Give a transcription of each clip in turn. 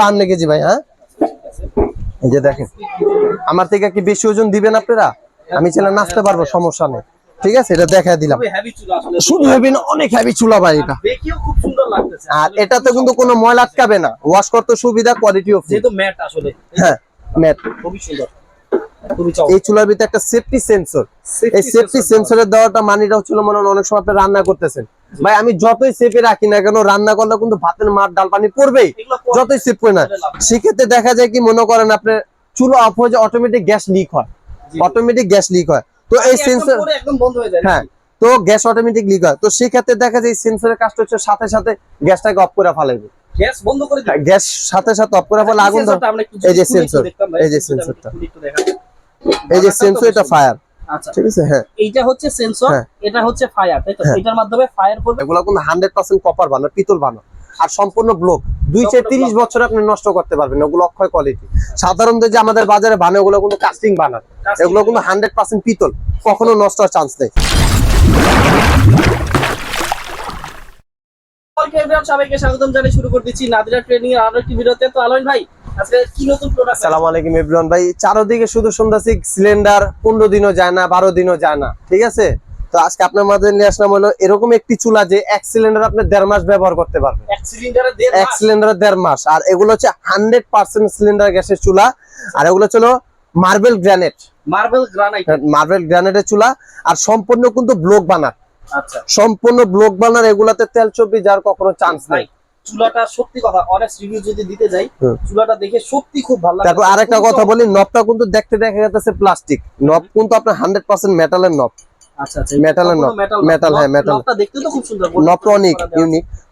বান্ন কেজি ভাই হ্যাঁ? এই যে দেখেন আমার থেকে কি বেশি ওজন দিবেন আপনারা? আমি ছেলে নাচতে পারব সমস্যা নেই। ঠিক আছে এটা দেখা দিলাম। শুধু হেভি না অনেক হেভি চুলা ভাই এটা। আর এটাতে কিন্তু কোনো ময়লা আটকাবে না। ওয়াশ করতে সুবিধা কোয়ালিটি অফ যেহেতু ম্যাট আসলে। হ্যাঁ ম্যাট খুবই সুন্দর। এই চুলার ভিতরে একটা সেফটি সেন্সর এই সেফটি সেন্সরের দেওয়াটা মানিটা হচ্ছিল মনে হয় অনেক সময় আপনি রান্না করতেছেন। ভাই আমি যতই সেফে রাখি না কেন রান্না করলে কিন্তু ভাতের মার ডাল পানি পড়বেই যতই সেফ করে না। সেক্ষেত্রে দেখা যায় কি মনে করেন আপনার চুলো অফ হয়ে যায় অটোমেটিক গ্যাস লিক হয়। অটোমেটিক গ্যাস লিক হয়। তো এই সেন্সর একদম বন্ধ হয়ে যায় হ্যাঁ তো গ্যাস অটোমেটিক লিক হয়। তো সেক্ষেত্রে দেখা যায় এই সেন্সরের কাজটা হচ্ছে সাথে সাথে গ্যাসটাকে অফ করে ফেলাইবে। গ্যাস বন্ধ করে গ্যাস সাথে সাথে অফ করে ফেলে আগুন সেন্সরটা এই যে ভাই। এই যে একটু এই যে সেন্সর এটা ফায়ার আচ্ছা। ঠিক আছে? হ্যাঁ। এইটা হচ্ছে সেন্সর হ্যাঁ। এটা হচ্ছে ফায়ার তাই তো? হ্যাঁ। এটার মাধ্যমে ফায়ার করবে। এগুলো কিন্তু হান্ড্রেড পার্সেন্ট কপার বানো পিতল বানো আর সম্পূর্ণ ব্লক দুই সম্পূর্ণ তিরিশ। বছর আপনি নষ্ট করতে পারবেন ওগুলো অক্ষয় কোয়ালিটি সাধারণত যে আমাদের বাজারে বানো ওগুলো কিন্তু কাস্টিং বানার এগুলো কিন্তু হান্ড্রেড পার্সেন্ট পিতল। কখনো নষ্ট হওয়ার চান্স নেই। সবাইকে স্বাগতম জানিয়ে শুরু করে দিচ্ছি নাদিরা ট্রেনিং এর আরও একটি ভিডিওতে। তো আলোয়ন ভাই আজকে কি নতুন প্রোডাক্ট সালাম আলাইকুম এভরিওয়ান ভাই। চারোদিকে শুধু শুনতেছি সিলিন্ডার পনেরো দিনও যায় না বারো দিনও যায় না ঠিক আছে? তো আজকে আপনার মাঝে নিয়ে আসলাম হলো এরকম একটি চুলা যে এক সিলিন্ডার আপনি দেড় মাস ব্যবহার করতে পারবেন। এক সিলিন্ডারে দেড় এক মাস? সিলিন্ডার দেড় মাস। আর এগুলো হচ্ছে হান্ড্রেড পার্সেন্ট সিলিন্ডার গ্যাসের চুলা। আর এগুলো marble granite. Marble granite. Marble গ্রানাইটের চুলা। আর সম্পূর্ণ কিন্তু ব্লক বানার। আচ্ছা। সম্পূর্ণ ব্লক বানার এগুলাতে তেল চব্বি যাওয়ার কখনো চান্স নেই। চুলাটা সত্যি কথা অনেস্ট রিভিউ যদি দিতে যাই চুলাটা দেখে সত্যি খুব ভালো লাগে। তারপর আরেকটা কথা বলি নবটা কিন্তু দেখতে দেখা যাচ্ছে প্লাস্টিক নব কিন্তু আপনার হান্ড্রেড পার্সেন্ট মেটালের নব। আচ্ছা আচ্ছা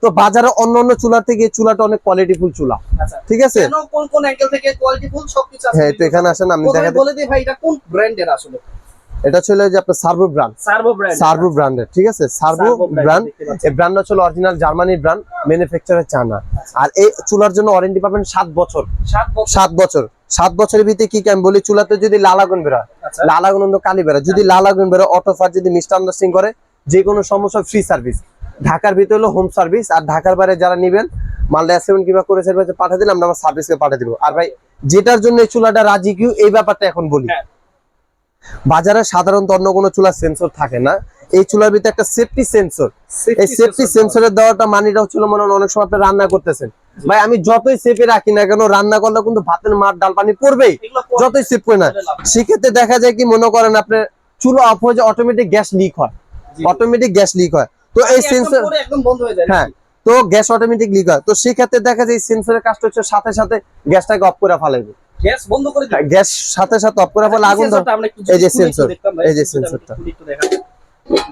হ্যাঁ বাজারে অন্য অন্য চুলা থেকে চুলাটা অনেক কোয়ালিটিফুল চুলা। আচ্ছা ঠিক আছে? কোন কোন অ্যাঙ্গেল থেকে কোয়ালিটি সবকিছু হ্যাঁ তো এখানে আসেন আমি দেখা বলে দিই ভাই এটা কোন ব্র্যান্ডের আসলে? এটা ছিল যে আপনার servo brand servo brand servo ব্র্যান্ডের ঠিক আছে? সার্ভো ব্র্যান্ড এই ব্র্যান্ডটা ছিল অরিজিনাল জার্মানির ব্র্যান্ড ম্যানুফ্যাকচারার চায়না আর এই চুলার জন্য ওয়ারেন্টি পাবেন সাত বছর। সাত বছর। সাত বছরের ভিতরে কি আমি বলি? চুলাতে যদি লালাগুন বেরোয় আচ্ছা। লাল আগুন অন্য কালি বেরোয় যদি লাল আগুন বেরোয় অটো ফার যদি মিস্টার আন্ডারস্ট্যান্ডিং করে যে কোনো সমস্যা ফ্রি সার্ভিস ঢাকার ভিতরে হলো হোম সার্ভিস আর ঢাকার বাইরে যারা নিবেন মালদা সেভেন কিংবা করে সার্ভিসে পাঠিয়ে দিলাম আমরা আমার সার্ভিসকে পাঠিয়ে দিব। আর ভাই যেটার জন্য এই চুলাটা রাজি কিউ এই ব্যাপারটা এখন বলি। হ্যাঁ। বাজারে সাধারণত অন্য কোনো চুলা সেন্সর থাকে না। এই চুলার ভিতরে একটা সেফটি সেন্সর এই সেফটি সেন্সরের দেওয়াটা মানিটা হচ্ছিল মনে হয় অনেক সময় আপনি রান্না করতেছেন। ভাই আমি যতই সেফে রাখি না কেন রান্না করলে কিন্তু ভাতের মার ডাল পানি পড়বেই যতই সেফ করে না। সেক্ষেত্রে দেখা যায় কি মনে করেন আপনার চুলো অফ হয়ে যায় অটোমেটিক গ্যাস লিক হয়। অটোমেটিক গ্যাস লিক হয়। তো এই সেন্সর পরে একদম বন্ধ হয়ে যায়। হ্যাঁ তো গ্যাস অটোমেটিক লিক হয়। তো সেক্ষেত্রে দেখা যায় এই সেন্সরের কাজটা হচ্ছে সাথে সাথে গ্যাসটাকে অফ করে ফেলাইবে। গ্যাস বন্ধ করে দিই গ্যাস সাথে সাথে অফ করে ফেলে আগুন সেন্সরটা এই যে ভাই, এই যে দেখান।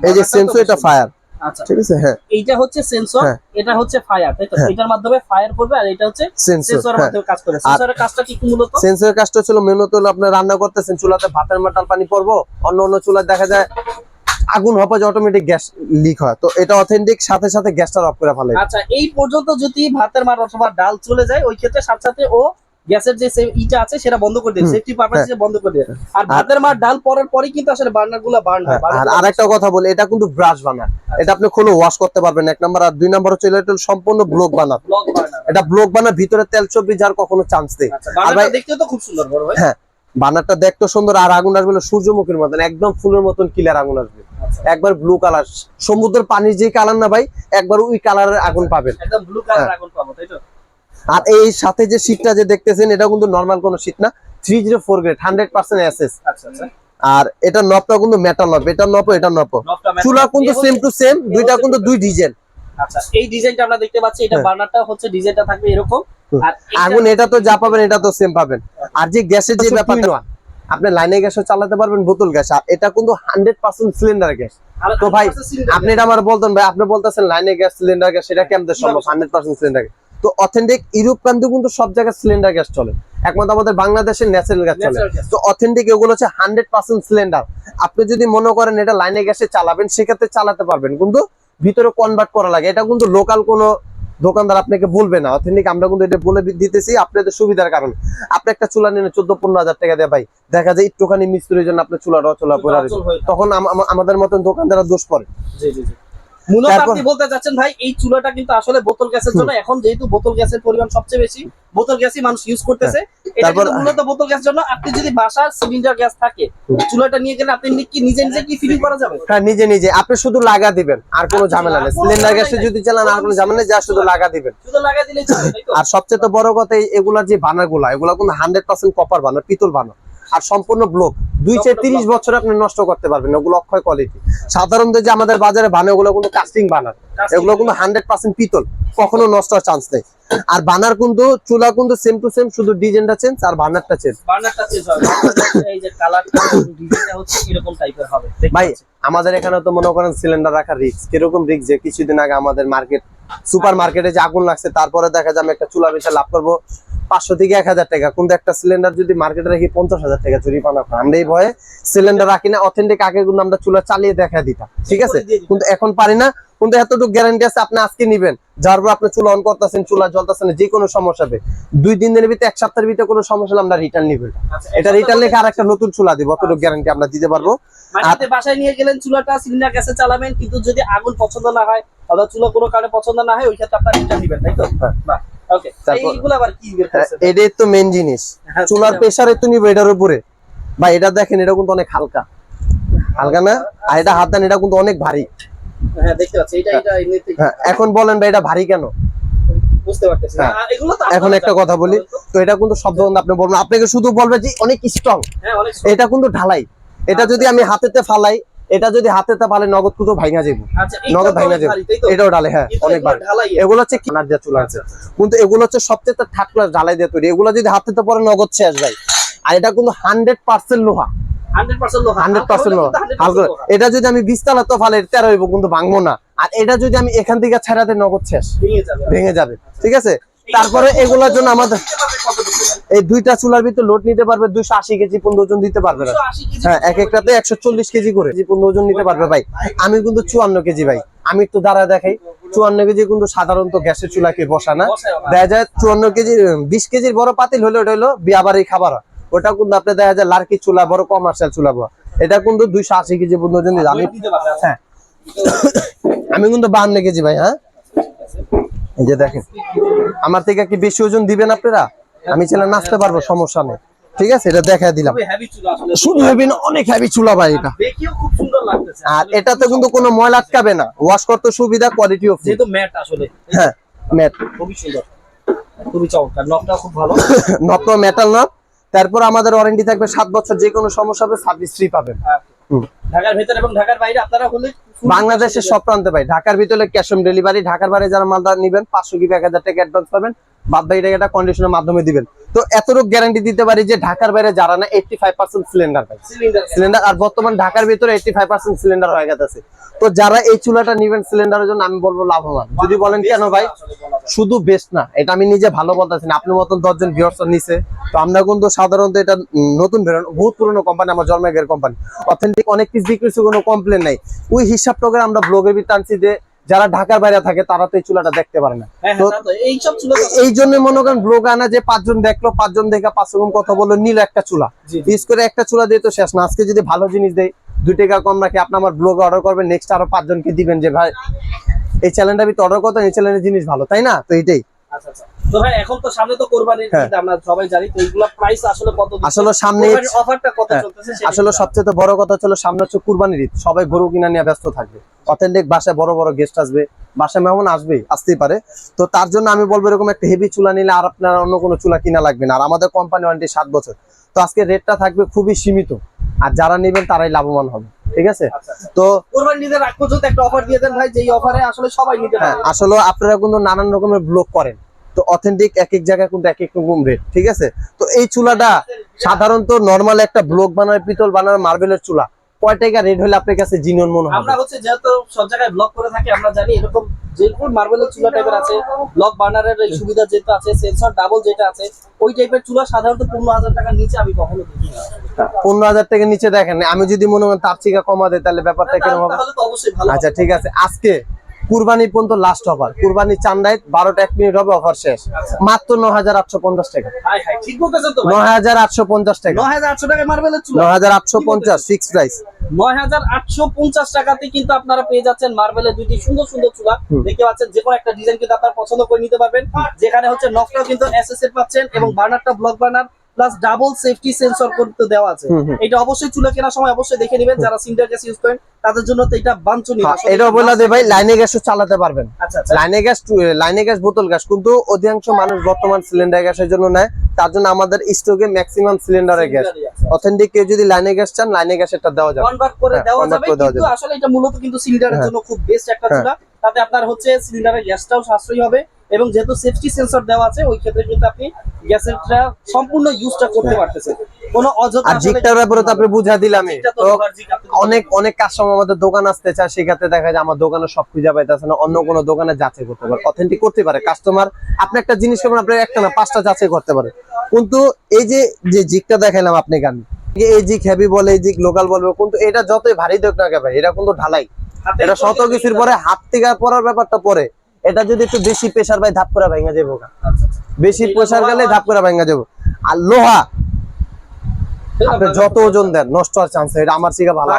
এই যে সেন্সর এটা ফায়ার আচ্ছা। ঠিক আছে? হ্যাঁ। এইটা হচ্ছে সেন্সর হ্যাঁ। এটা হচ্ছে ফায়ার তাই তো? হ্যাঁ। এটার মাধ্যমে ফায়ার করবে আর এটা হচ্ছে সেন্সর সেন্সরের হ্যাঁ। মাধ্যমে কাজ করে। সেন্সরের কাজটা কি মূলত? সেন্সরের কাজটা ছিল মেনুতে হলো আপনার রান্না করতেছেন চুলাতে ভাতের মাটাল পানি পড়ব অন্য অন্য চুলায় দেখা যায় আগুন হওয়ার পর অটোমেটিক গ্যাস লিক হয়। তো এটা অথেন্টিক সাথে সাথে গ্যাসটা অফ করে ফেলে আচ্ছা এই পর্যন্ত যদি ভাতের মার অথবা ডাল চলে যায় ওই ক্ষেত্রে সাথে সাথে ও গ্যাসের যে ইটা আছে সেটা বন্ধ করে হুম, সেফটি পারপাস। বন্ধ করে দেবে আর ভাতের মার ডাল পরার পরেই কিন্তু আসলে বার্নারগুলা বার্ন হয় হ্যাঁ, আর আরেকটা কথা বলি এটা কিন্তু ব্রাশ বানার এটা আপনি কোনো ওয়াশ করতে পারবেন। এক নাম্বার আর দুই নাম্বার হচ্ছে এটা সম্পূর্ণ ব্লক বানার এটা ব্লক বানার ভিতরে তেল চব্বি যার কখনো চান্স নেই। আচ্ছা আর ভাই- দেখতেও তো খুব সুন্দর বড় ভাই। হ্যাঁ বানারটা দেখতে সুন্দর আর আগুন আসবে সূর্যমুখীর মতন একদম ফুলের মতন কিলার আগুন আসবে। আচ্ছা, একবার ব্লু কালার সমুদ্রের পানির যে কালার না ভাই একবার ওই কালারের আগুন পাবেন। একদম ব্লু কালার হ্যাঁ। আগুন পাবো তাই তো? আর এই সাথে যে শীটটা যে দেখতেছেন এটা কিন্তু নর্মাল কোনো শীট না। Three zero four grade hundred percent আচ্ছা আর এটা নবটা কিন্তু মেটাল নব এটা নব এটা metal- চুলা কিন্তু সেম টু সেম দুইটা কিন্তু দুই ডিজাইন আচ্ছা এই ডিজাইনটা আমরা দেখতে পাচ্ছি এটা। বার্নারটা হচ্ছে ডিজাইনটা থাকবে এরকম। হুম। আর এইটা- আগুন এটা তো যা পাবেন এটা তো সেম পাবেন। আর যে গ্যাসের যে ব্যাপারটা আপনি লাইনে গ্যাসও চালাতে পারবেন বোতল গ্যাস। আর এটা কিন্তু হান্ড্রেড পার্সেন্ট সিলিন্ডার গ্যাস। তো ভাই, আর আছে cylinder আপনি এটা আমার বলতেন ভাই আপনি বলতেছেন লাইনে গ্যাস সিলিন্ডার গ্যাস সেটা কেমন সম্ভব? হান্ড্রেড পার্সেন্ট সিলিন্ডার তো অথেন্টিক ইউরোপ কান্ট্রি কিন্তু সব জায়গায় সিলিন্ডার গ্যাস চলে। একমাত্র আমাদের বাংলাদেশের ন্যাচারাল গ্যাস চলে। তো অথেন্টিক এগুলো হচ্ছে হান্ড্রেড পার্সেন্ট সিলিন্ডার আপনি যদি মনে করেন এটা লাইনে গ্যাসে চালাবেন সেক্ষেত্রে চালাতে পারবেন। কিন্তু ভিতরে কনভার্ট করা লাগে। এটা কিন্তু লোকাল কোনো দোকানদার আপনাকে বলবে না। অথেন্টিক আমরা কিন্তু এটা বলে দিতেছি আপনাদের সুবিধার কারণে। আপনি একটা চুলা নিলেন চোদ্দ পনেরো হাজার টাকা দেয় ভাই। দেখা যায় একটুখানি মিস্ত্রির জন্য আপনার চুলাটা চলা থাকে। তখন আম- আম- আমাদের মতন দোকানদার দোষ পড়ে। জি জি। মূলত আপনি বলতে চাচ্ছেন ভাই এই চুলাটা কিন্তু আসলে বোতল গ্যাসের জন্য। এখন যেহেতু বোতল গ্যাসের পরিমাণ সবচেয়ে বেশি বোতল গ্যাসই মানুষ ইউজ করতেছে। এটা মূলত বোতল গ্যাসের জন্য আপনি যদি বাসার সিলিন্ডার গ্যাস থাকে চুলাটা নিয়ে গেলে আপনি কি নিজে নিজে কি ফিলিং করা যাবে? হ্যাঁ নিজে নিজে। আপনি শুধু লাগা দিবেন আর কোনো আচ্ছা, ঝামেলা নেই। সিলিন্ডার গ্যাসে যদি চালান আর কোনো ঝামেলা নেই যা শুধু লাগা দিবেন। শুধু লাগাই দিলেই চলে আর সবচেয়ে তো বড় কথা এগুলার যে বানারগুলা এগুলা কিন্তু হান্ড্রেড পার্সেন্ট কপার বানার পিতল বানার আর সম্পূর্ণ ব্লক দুই চার তিরিশ বছর আপনি নষ্ট করতে পারবেন ওগুলো অক্ষয় কোয়ালিটি সাধারণত যে আমাদের বাজারে বানে ওগুলো কিন্তু কাস্টিং বানার এগুলো কিন্তু হান্ড্রেড পার্সেন্ট পিতল কখনো নষ্ট হওয়ার চান্স নেই। আর বানার কিন্তু চুলা কিন্তু সেম টু সেম শুধু ডিজাইনটা চেঞ্জ আর বানারটা চেঞ্জ হবে। এই যে কালারটা ডিজাইনটা হচ্ছে এরকম টাইপের হবে। ভাই আমাদের এখানে তো মনে করেন সিলিন্ডার রাখার রিস্ক কীরকম রিস্ক যে কিছুদিন আগে আমাদের মার্কেট সুপার মার্কেটে যে আগুন লাগছে তারপরে দেখা যায় আমি একটা চুলা বেচে লাভ করব। পাঁচশো থেকে এক হাজার টাকা। কিন্তু একটা সিলিন্ডার যদি মার্কেটে রাখি পঞ্চাশ হাজার টাকা জরিমানা করে আমরা এই ভয়ে সিলিন্ডার রাখি না অথেন্টিক আগে কিন্তু আমরা চুলা চালিয়ে দেখা দিতাম। ঠিক আছে। কিন্তু এখন পারি না। কিন্তু এতটুকু গ্যারান্টি আছে আপনি আজকে নিবেন। যার পর আপনি চুলা অন করতেছেন চুলা জ্বলতেছেন যে কোনো সমস্যা হবে। দুই তিন দিনের ভিতরে এক সপ্তাহের ভিতরে কোনো সমস্যা হলে আমরা রিটার্ন নিবেন। আচ্ছা, এটা রিটার্ন লেখা আর একটা নতুন চুলা দিব অতটুকু গ্যারান্টি আমরা দিতে পারব। মানে বাসায় নিয়ে গেলেন চুলাটা সিলিন্ডার গ্যাসে চালাবেন কিন্তু যদি আগুন পছন্দ না হয় অথবা চুলা কোনো কারণে পছন্দ না হয় ওই ক্ষেত্রে আপনার রিটার্ন দিবেন তাই তো? হ্যাঁ। এটাই তো মেন জিনিস। হ্যাঁ, চুলার চুলা- প্রেসার তো নিবে এটার উপরে। বা এটা দেখেন এটা কিন্তু অনেক হালকা। হালকা না? আর এটা হাত দেন এটা কিন্তু অনেক ভারী। হ্যাঁ এখন বলেন ভাই এটা ভারী কেন? এখন একটা কথা বলি। তো। এটা কিন্তু শব্দ আপনি বলবেন। আপনাকে শুধু বলবে যে অনেক স্ট্রং এটা কিন্তু ঢালাই। এটা যদি আমি হাতেতে ফালাই এটা যদি হাতেতে ফালাই নগদ কিন্তু ভাঙা যাবে নগদ তো ভাঙা যাবে তো? এটাও ঢালে হ্যাঁ কিন্তু অনেক এগুলো এগুলো হচ্ছে কিনার দিয়ে চুলা আছে কিন্তু এগুলো হচ্ছে সবচেয়ে থার্ড ক্লাস ঢালাই দিয়ে তৈরি। এগুলো যদি হাতেতে পরে নগদ শেষ যায়। আর এটা কিন্তু হান্ড্রেড পার্সেন্ট লোহা। 100% লোহা। হান্ড্রেড হালকা পার্সেন্ট হলে লোহা। কিন্তু 100% হালকা। লোহা। এটা যদি আমি বিস্তালা তো ফালে তেরো কিন্তু ভাঙবো না। আর এটা যদি আমি এখান থেকে ছেড়াতে নগদ শেষ। ভেঙে যাবে। ঠিক আছে? তারপরে এগুলোর জন্য আমাদের এই দুইটা চুলার ভিতরে লোড নিতে পারবে দুইশো আশি কেজি পনেরো ওজন দিতে পারবে না। হ্যাঁ এক একটাতে একশো চল্লিশ কেজি করে পর্যন্ত ওজন নিতে পারবে ভাই। আমি কিন্তু চুয়ান্ন কেজি ভাই। আমি একটু দাঁড়া দেখাই। চুয়ান্ন কেজি কিন্তু সাধারণত গ্যাসের চুলাকে বসা না? দেখা যায় চুয়ান্ন কেজি বিশ কেজির বড় পাতিল হলে ওটা হলো বিয়া বাড়ির খাবার। হয়। ওটা কিন্তু আপনি দেখা যায় লার্কি চুলা বড় কমার্শিয়াল চুলা বড় এটা কিন্তু দুইশো আশি কেজি পনেরো ওজন দিতে আমি। হ্যাঁ। আমি কিন্তু বাহান্ন কেজি ভাই হ্যাঁ। এই যে দেখেন আমার থেকে কি বেশি ওজন দিবেন আপনারা? আমি ছেলে নাচতে পারব সমস্যা নেই। ঠিক আছে এটা দেখা দিলাম। শুধু হেভি না অনেক হেভি চুলা ভাই এটা। আর এটাতে কিন্তু কোনো ময়লা আটকাবে না। ওয়াশ করতে সুবিধা কোয়ালিটি অফ যেহেতু ম্যাট আসলে। হ্যাঁ ম্যাট খুবই সুন্দর। খুবই চমৎকার। নকটাও খুব ভালো। নট মেটাল তারপর আমাদের ওয়ারেন্টি থাকবে সাত বছর যে কোনো সমস্যা হবে সার্ভিস ফ্রি পাবেন। আর হুম। ঢাকার ভেতরে এবং ঢাকার বাইরে আপনারা হলে বাংলাদেশের সব প্রান্তে ভাই ঢাকার ভিতরে ক্যাশ অন ডেলিভারি ঢাকার বাইরে যারা মালদা নিবেন পাঁচশো কি এক হাজার টাকা অ্যাডভান্স পাবেন। বাদ কন্ডিশনের মাধ্যমে দিবেন। তো এতটুকু গ্যারান্টি দিতে পারি যে ঢাকার বাইরে যারা না এইটটি ফাইভ পার্সেন্ট সিলিন্ডার পাই সিলিন্ডার আর বর্তমান ঢাকার ভিতরে এইটটি ফাইভ পার্সেন্ট সিলিন্ডার হয়ে গেছে। তো যারা এই চুলাটা নিবেন সিলিন্ডারের জন্য আমি বলব লাভবান। যদি বলেন কেন ভাই? শুধু বেস্ট না এটা আমি নিজে ভালো বলতেছি না। আপনার মতন দশজন ভিউয়ার্স নিছে। তো আমরা কিন্তু সাধারণত এটা নতুন বেরোনো বহুত পুরনো কোম্পানি আমার জন্মেগের কোম্পানি অথেন্টিক অনেক কিছু বিক্রি হচ্ছে, কোনো কমপ্লেন নাই। ওই হিসাবটা করে আমরা ব্লগের ভিতরে আনছি যে যারা ঢাকার বাইরে থাকে তারা তো এই চুলাটা দেখতে পারে না। হ্যাঁ তো হ্যাঁ তা। চুলা এই জন্য মনে করেন ব্লগ আনা যে পাঁচজন দেখল পাঁচজন দেখে পাঁচ রকম কথা বলল নিল একটা চুলা। ইউজ করে একটা চুলা দিয়ে তো শেষ না। আজকে যদি ভালো জিনিস দেয় দুই টাকা কম রাখি আপনি আমার ব্লগে অর্ডার করবেন নেক্সট আরও পাঁচজনকে দিবেন যে ভাই এই চ্যানেলটা ভিতরে অর্ডার করতেন এই চ্যানেলের জিনিস ভালো। তাই না? তো আচ্ছা তো ভাই এখন তো সামনে তো কোরবানির। ঈদ আমরা সবাই জানি তো এইগুলা প্রাইস আসলে কত আসলে সামনে অফারটা কত চলতেছে আসলে সবচেয়ে বড় কথা হলো সামনে হচ্ছে কুরবানির ঈদ। সবাই গরু কিনা নিয়ে ব্যস্ত থাকবে। অথেন্টিক বাসায় বড় বড় গেস্ট আসবে। বাসায় মেহমান আসবেই আসতেই পারে। তো তার জন্য আমি বলব এরকম একটা হেভি চুলা নিলে আর আপনার অন্য কোনো চুলা কিনা লাগবে না। আর আমাদের কোম্পানি ওয়ারেন্টি সাত বছর। তো আজকে রেটটা থাকবে খুবই সীমিত। আর যারা নেবেন তারাই লাভবান হবে। ঠিক আছে? আচ্ছা, আচ্ছা। তো একটা অফার দিয়ে দেন ভাই যেই অফারে আসলে সবাই নিতে হ্যাঁ আসলে আপনারা কিন্তু নানান রকমের ব্লগ করেন। তো অথেন্টিক এক এক জায়গায় কিন্তু এক এক রকম রেট ঠিক আছে? তো এই চুলাটা সাধারণত নর্মাল একটা ব্লক বানায় পিতল বানানো মার্বেলের চুলা। কয় টাকা রেট হলে আপনার কাছে জিনিয়ন মনে আমরা হচ্ছে যেহেতু সব জায়গায় ব্লক করে থাকি আমরা জানি এরকম যেরকম মার্বেলের চুলা টাইপের আছে ব্লক বার্নারের এই সুবিধা যেটা আছে সেন্সর ডাবল যেটা আছে ওই টাইপের চুলা সাধারণত পনেরো হাজার টাকার নিচে আমি কখনো দেখি না। পনেরো হাজার টাকা নিচে দেখেন আমি যদি মনে হয় তার থেকে কমা দেয় তাহলে ব্যাপারটা কীরকম হবে? অবশ্যই আচ্ছা ঠিক আছে আজকে কুরবানি পর্যন্ত লাস্ট অফার কুরবানি চান্দাই বারোটা এক মিনিট হবে অফার শেষ। মাত্র ন হাজার আটশো পঞ্চাশ টাকা। ন হাজার আটশো পঞ্চাশ টাকা। হাজার আটশো ন হাজার আটশো পঞ্চাশ ফিক্স প্রাইস নয় হাজার আটশো পঞ্চাশ টাকাতে কিন্তু আপনারা পেয়ে যাচ্ছেন মার্বেলের সুন্দর সুন্দর চুলা। দেখতে পাচ্ছেন যে কোনো একটা ডিজাইন কিন্তু আপনারা পছন্দ করে নিতে পারবেন। যেখানে হচ্ছে নকটাও কিন্তু এসএস এর পাচ্ছেন এবং বার্নারটা block burner plus double safety sensor করতে দেওয়া আছে। এটা অবশ্যই চুলা কেনার সময় অবশ্যই দেখে নেবেন যারা সিন্টার গ্যাস ইউজ করেন তাদের জন্য তো এটা বাঞ্ছনীয়। হ্যাঁ, এটাও বলে ভাই লাইনে গ্যাসও চালাতে পারবেন। আচ্ছা আচ্ছা। লাইনে গ্যাস লাইনে গ্যাস বোতল গ্যাস কিন্তু অধিকাংশ মানুষ বর্তমান সিলিন্ডার গ্যাসের জন্য নেয় তার জন্য আমাদের স্টকে ম্যাক্সিমাম সিলিন্ডারের গ্যাস। অথেন্টিক কেউ যদি লাইনে গ্যাস চান লাইনে গ্যাস এটা দেওয়া যাবে। কনভার্ট করে হ্যাঁ, দেওয়া যাবে কিন্তু আসলে এটা মূলত কিন্তু সিলিন্ডারের হ্যাঁ। জন্য খুব বেস্ট একটা। চুলা। তাতে আপনার হচ্ছে সিলিন্ডারের গ্যাসটাও সাশ্রয়ী হবে এবং যেহেতু সেফটি সেন্সর দেওয়া আছে ওই ক্ষেত্রে কিন্তু আপনি গ্যাসেরটা সম্পূর্ণ ইউজটা করতে পারতেছেন। কোনো অযথা জিকটার ব্যাপারে তো আপনি বুঝা দিলামই। তো অনেক অনেক কাস্টমার আমাদের দোকান আসতে চায় সেক্ষেত্রে দেখা যায় আমার দোকানে সব খুঁজে পাইতেছে না অন্য কোনো দোকানে যাচাই করতে পারে অথেন্টিক করতে পারে। কাস্টমার আপনি একটা জিনিস আপনি একটা না পাঁচটা যাচাই করতে পারে। কিন্তু এই যে যে জিকটা দেখাইলাম আপনি গান এই জিক হেভি বলে এই জিক লোকাল বলবে কিন্তু এটা যতই ভারী দেখ না কেন ভাই এটা কিন্তু ঢালাই। এটা শত কিছুর পরে হাত থেকে পড়ার ব্যাপারটা পরে। এটা যদি একটু বেশি প্রেসার ভাই ধাপ করে ভেঙে যাব গা। আচ্ছা, আচ্ছা। বেশি এটা প্রেসার গেলে ধাপ করে ভেঙে যাব। আর লোহা আপনি যত ওজন দেন নষ্ট হওয়ার চান্স এটা আমার থেকে ভালো।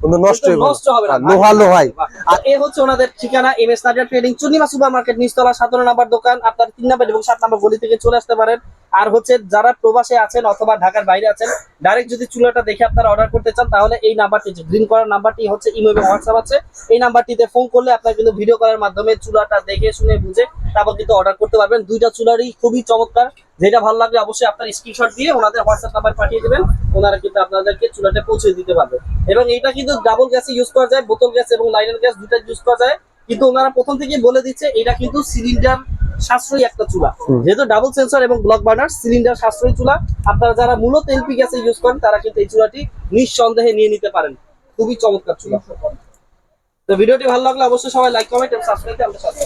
কিন্তু নষ্ট হবে লোহা লোহাই। আর এ হচ্ছে ওনাদের ঠিকানা M S Nazar trading Chunima supermarket নিচতলা সতেরো নাম্বার দোকান। আপনার তিন নাম্বার এবং সাত নাম্বার গলি থেকে চলে আসতে পারেন। আর হচ্ছে যারা প্রবাসে আছেন অথবা ঢাকার বাইরে আছেন ডাইরেক্ট যদি চুলাটা দেখে আপনারা অর্ডার করতে চান, তাহলে এই নাম্বারটি গ্রিন করার নাম্বারটি হচ্ছে ইমো এবং হোয়াটসঅ্যাপ আছে। এই নাম্বারটিতে ফোন করলে আপনারা কিন্তু ভিডিও করার মাধ্যমে চুলাটা দেখে, শুনে, বুঝে তারপর কিন্তু অর্ডার করতে পারবেন। দুইটা চুলারই খুবই চমৎকার। যেটা ভালো লাগলে অবশ্যই আপনার স্ক্রিনশট দিয়ে ওনাদের হোয়াটসঅ্যাপ নাম্বার পাঠিয়ে দেবেন। ওনারা কিন্তু আপনাদেরকে চুলাটা পৌঁছে দিতে পারবে। এবং এটা কিন্তু ডাবল গ্যাসে ইউজ করা যায় বোতল গ্যাস এবং লাইনার গ্যাস দুটা ইউজ করা যায়। কিন্তু ওনারা প্রথম থেকেই বলে দিচ্ছে, এটা কিন্তু সিলিন্ডার সাশ্রয়ী একটা চুলা। যেহেতু ডাবল সেন্সর এবং ব্লক বার্নার সিলিন্ডার সাশ্রয়ী চুলা আপনারা যারা মূলত এলপি গ্যাসে ইউজ করেন তারা কিন্তু এই চুলাটি নিঃসন্দেহে নিয়ে নিতে পারেন। খুবই চমৎকার চুলা। তো ভিডিওটি ভালো লাগলে অবশ্যই সবাই লাইক কমেন্ট এবং সাবস্ক্রাইব আমাদের সাথে।